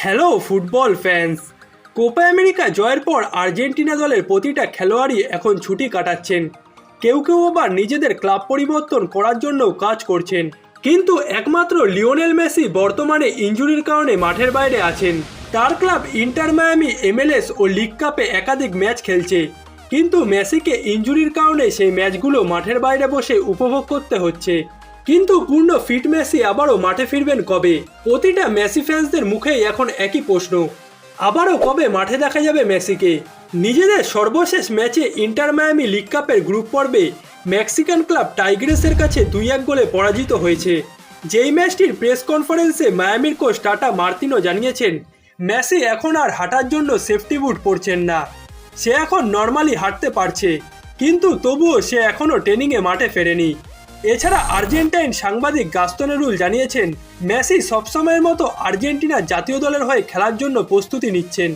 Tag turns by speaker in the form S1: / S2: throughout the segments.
S1: Hello, football fans. Copa America জয়ের পর Argentina দলের প্রতিটা খেলোয়াড়ই এখন ছুটি কাটাচ্ছেন। কেউ কেউ আবার নিজেদের ক্লাব পরিবর্তন করার জন্য কাজ করছেন। কিন্তু একমাত্র লিওনেল মেসি বর্তমানে ইনজুরির কারণে মাঠের বাইরে আছেন। তার ক্লাব ইন্টার মায়ামি, এমএলএস ও লিগ কাপে একাধিক ম্যাচ খেলছে। কিন্তু মেসিকে ইনজুরির কারণে সেই ম্যাচগুলো মাঠের বাইরে বসে উপভোগ করতে হচ্ছে। কিন্তু পূর্ণ ফিট মেসি আবারও মাঠে ফিরবেন কবে? প্রতিটা মেসি ফ্যান্সদের মুখেই এখন একই প্রশ্ন। আবারও কবে মাঠে দেখা যাবে মেসিকে? নিজেদের সর্বশেষ ম্যাচে ইন্টার মায়ামি লিগ কাপের গ্রুপ পর্বে মেক্সিকান ক্লাব টাইগ্রেসের কাছে দুই এক গোলে পরাজিত হয়েছে। যেই ম্যাচটির প্রেস কনফারেন্সে মায়ামির কোচ টাটা মার্তিনো জানিয়েছেন, মেসি এখন আর হাঁটার জন্য সেফটি বুট পরছেন না। সে এখন নর্মালি হাঁটতে পারছে, কিন্তু তবুও সে এখনও ট্রেনিংয়ে মাঠে ফেরেনি। এছাড়া আর্জেন্টাইন সাংবাদিক গাস্তনেরুল জানিয়েছেন, মেসি সবসময়ের মতো আর্জেন্টিনা জাতীয় দলের হয়ে খেলার জন্য প্রস্তুতি নিচ্ছেন।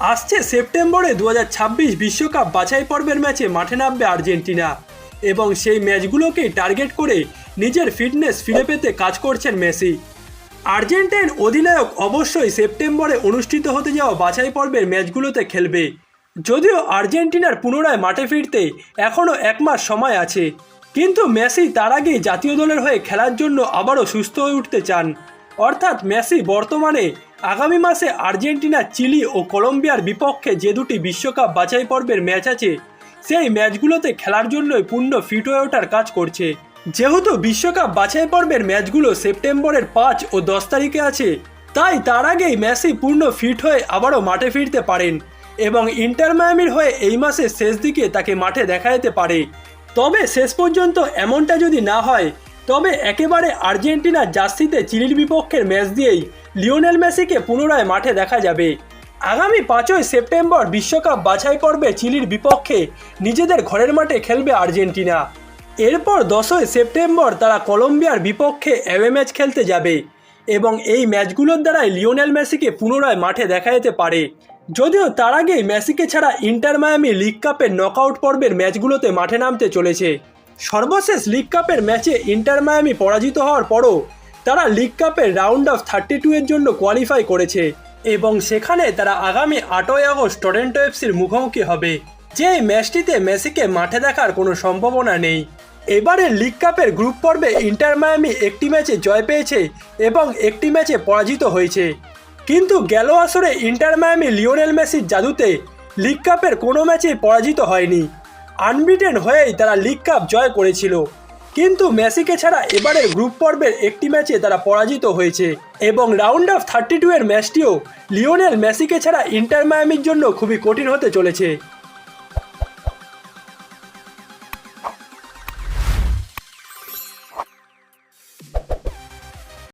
S1: আসছে সেপ্টেম্বরে দু বিশ্বকাপ বাছাই পর্বের ম্যাচে মাঠে নামবে আর্জেন্টিনা এবং সেই ম্যাচগুলোকেই টার্গেট করে নিজের ফিটনেস ফিরে পেতে কাজ করছেন মেসি। আর্জেন্টাইন অধিনায়ক অবশ্যই সেপ্টেম্বরে অনুষ্ঠিত হতে যাওয়া বাছাই পর্বের ম্যাচগুলোতে খেলবে। যদিও আর্জেন্টিনার পুনরায় মাঠে ফিরতে এখনও এক মাস সময় আছে। কিন্তু মেসি তার আগেই জাতীয় দলের হয়ে খেলার জন্য আবারও সুস্থ হয়ে উঠতে চান। অর্থাৎ মেসি বর্তমানে আগামী মাসে আর্জেন্টিনা, চিলি ও কলম্বিয়ার বিপক্ষে যে দুটি বিশ্বকাপ বাছাই পর্বের ম্যাচ আছে, সেই ম্যাচগুলোতে খেলার জন্যই পূর্ণ ফিট হয়ে ওঠার কাজ করছে। যেহেতু বিশ্বকাপ বাছাই পর্বের ম্যাচগুলো সেপ্টেম্বরের পাঁচ ও দশ তারিখে আছে, তাই তার আগেই মেসি পূর্ণ ফিট হয়ে আবারও মাঠে ফিরতে পারেন এবং ইন্টার মায়ামির হয়ে এই মাসের শেষ দিকে তাকে মাঠে দেখা যেতে পারে। তবে শেষ পর্যন্ত এমনটা যদি না হয়, তবে একেবারে আর্জেন্টিনার জার্সিতে চিলির বিপক্ষের ম্যাচ দিয়েই লিওনেল মেসিকে পুনরায় মাঠে দেখা যাবে। আগামী পাঁচই সেপ্টেম্বর বিশ্বকাপ বাছাই পর্বে চিলির বিপক্ষে নিজেদের ঘরের মাঠে খেলবে আর্জেন্টিনা। এরপর দশই সেপ্টেম্বর তারা কলম্বিয়ার বিপক্ষে অ্যাওয়ে ম্যাচ খেলতে যাবে এবং এই ম্যাচগুলোর দ্বারাই লিওনেল মেসিকে পুনরায় মাঠে দেখা যেতে পারে। যদিও তার আগেই মেসিকে ছাড়া ইন্টার মায়ামি লিগ কাপের নকআউট পর্বের ম্যাচগুলোতে মাঠে নামতে চলেছে। সর্বশেষ লিগ কাপের ম্যাচে ইন্টার মায়ামি পরাজিত হওয়ার পরও তারা লিগ কাপের রাউন্ড অফ থার্টি টু এর জন্য কোয়ালিফাই করেছে এবং সেখানে তারা আগামী আটই আগস্ট টরেন্টো এফসির মুখোমুখি হবে। যে ম্যাচটিতে মেসিকে মাঠে দেখার কোনো সম্ভাবনা নেই। এবারে লিগ কাপের গ্রুপ পর্বে ইন্টার মায়ামি একটি ম্যাচে জয় পেয়েছে এবং একটি ম্যাচে পরাজিত হয়েছে। কিন্তু গেল আসরে ইন্টার মায়ামি লিওনেল মেসির জাদুতে লিগ কাপের কোনো ম্যাচেই পরাজিত হয়নি। আনবিটেন হয়েই তারা লিগ কাপ জয় করেছিল। কিন্তু মেসিকে ছাড়া এবারের গ্রুপ পর্বের একটি ম্যাচে তারা পরাজিত হয়েছে এবং রাউন্ড অফ থার্টি টু এর ম্যাচটিও লিওনেল মেসিকে ছাড়া ইন্টার মায়ামির জন্য খুবই কঠিন হতে চলেছে।